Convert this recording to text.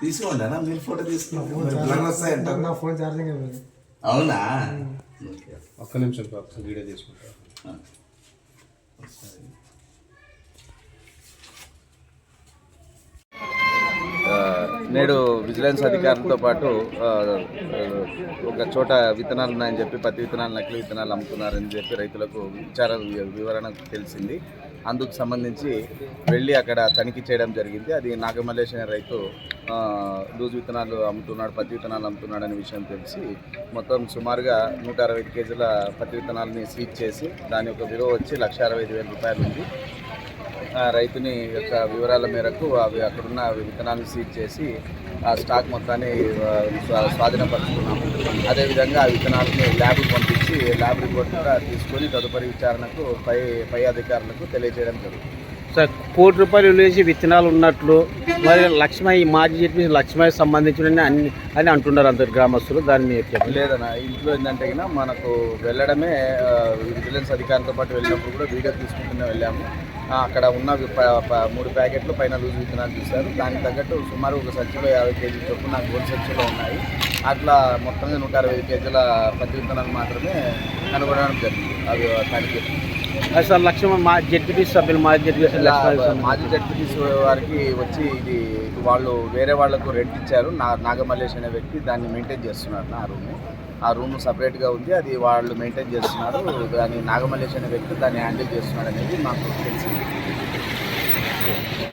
తీసుకోండి అన్న మీరు ఫోటో తీసుకున్నాం నా ఫోన్ ఛార్జింగ్ అయిపోయింది అవునా. ఒక్క నిమిషం వీడియో తీసుకుంటా. నేడు విజిలెన్స్ అధికారులతో పాటు ఒక చోట విత్తనాలు ఉన్నాయని చెప్పి పత్తి విత్తనాలు నకిలీ విత్తనాలు అమ్ముతున్నారని చెప్పి రైతులకు విచార వి- వివరణ తెలిసింది. అందుకు సంబంధించి వెళ్ళి అక్కడ తనిఖీ చేయడం జరిగింది. అది నాగమల్లేష్ అనే రైతు లూజు లూజ్ విత్తనాలు అమ్ముతున్నాడు పత్తి విత్తనాలు అమ్ముతున్నాడు అనే విషయం తెలిసి మొత్తం సుమారుగా నూట అరవై కేజీల పత్తి విత్తనాలని సీజ్ చేసి దాని యొక్క విలువ వచ్చి లక్ష అరవై ఐదు వేల రూపాయలు ఉంది రైతుని యొక్క వివరాల మేరకు అవి అక్కడున్న విత్తనాలను సీజ్ చేసి ఆ స్టాక్ మొత్తాన్ని స్వాధీనపరుచుకున్నాము అదేవిధంగా ఆ విత్తనాలని ల్యాబ్కి పంపించి ల్యాబ్ రిపోర్ట్ కూడా తీసుకొని తదుపరి విచారణకు పై పై అధికారులకు తెలియజేయడం జరుగుతుంది. సార్ కోటి రూపాయలు విలువేసి విత్తనాలు ఉన్నట్లు మరి లక్ష్మయ్య మాజీ చెప్పి లక్ష్మయ్య సంబంధించిన అన్ని అని అంటున్నారు అందరు గ్రామస్తులు. దాన్ని మీరు చెప్పండి. లేదన్న ఇంట్లో ఏంటంటే మనకు వెళ్ళడమే విజిలెన్స్ అధికారులతో పాటు వెళ్ళినప్పుడు కూడా వీడియో తీసుకుంటూనే వెళ్ళాము. అక్కడ ఉన్న ప- మూడు ప్యాకెట్లు పైన లూజ్ విత్తనాలు చూశారు. దానికి తగ్గట్టు సుమారు ఒక సంచిలో యాభై కేజీల చొప్పున గోల్ సంచిలో ఉన్నాయి. అట్లా మొత్తంగా నూట అరవై కేజీల పత్తి విత్తనాలు మాత్రమే కనుగొనడం జరిగింది. అవి తనిఖీ సార్ లక్ష్మణ్ మా జడ్పీటీ సభ్యులు మాజీ జడ్పీ లక్ష్మయ్య మాజీ జడ్పీటీసీ వారికి వచ్చి ఇది వాళ్ళు వేరే వాళ్ళకు రెంట్ ఇచ్చారు. నా నాగమల్లేష్ అనే వ్యక్తి దాన్ని మెయింటైన్ చేస్తున్నారు నా రూమ్ ఆ రూమ్ సపరేట్గా ఉంది. అది వాళ్ళు మెయింటైన్ చేస్తున్నారు. దాన్ని నాగమల్లేష్ అనే వ్యక్తి దాన్ని హ్యాండిల్ చేస్తున్నాడు అనేది మాకు తెలిసింది.